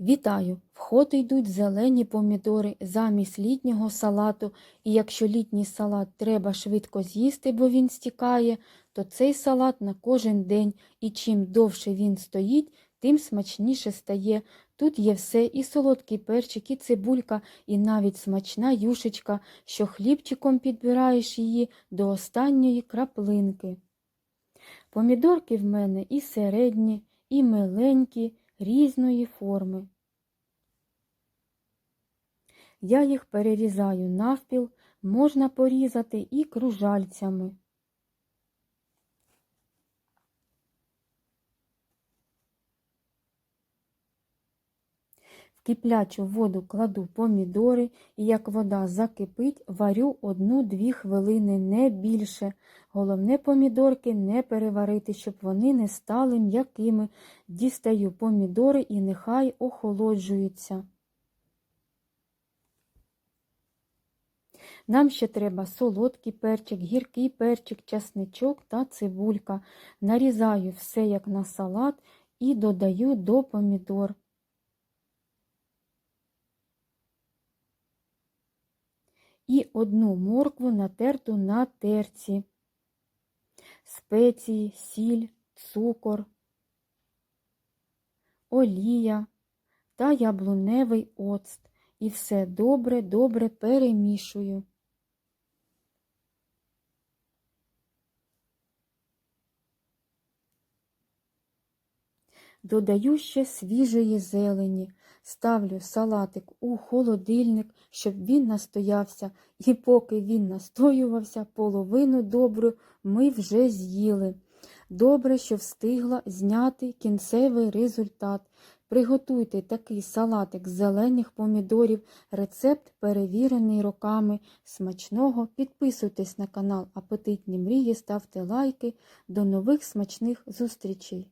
Вітаю! В ход йдуть зелені помідори замість літнього салату, і якщо літній салат треба швидко з'їсти, бо він стікає, то цей салат на кожен день, і чим довше він стоїть, тим смачніше стає. Тут є все і солодкий перчик, і цибулька, і навіть смачна юшечка, що хлібчиком підбираєш її до останньої краплинки. Помідорки в мене і середні, і миленькі, різної форми. Я їх перерізаю навпіл, можна порізати і кружальцями. В киплячу воду кладу помідори і як вода закипить, варю одну-дві хвилини, не більше. Головне помідорки не переварити, щоб вони не стали м'якими. Дістаю помідори і нехай охолоджуються. Нам ще треба солодкий перчик, гіркий перчик, часничок та цибулька. Нарізаю все як на салат і додаю до помідор. І одну моркву натерту на терці, спеції, сіль, цукор, олія та яблуневий оцт. І все добре-добре перемішую. Додаю ще свіжої зелені, ставлю салатик у холодильник, щоб він настоявся, і поки він настоювався, половину добру ми вже з'їли. Добре, що встигла зняти кінцевий результат. Приготуйте такий салатик з зелених помідорів, рецепт перевірений роками. Смачного підписуйтесь на канал Апетитні мрії, ставте лайки. До нових смачних зустрічей!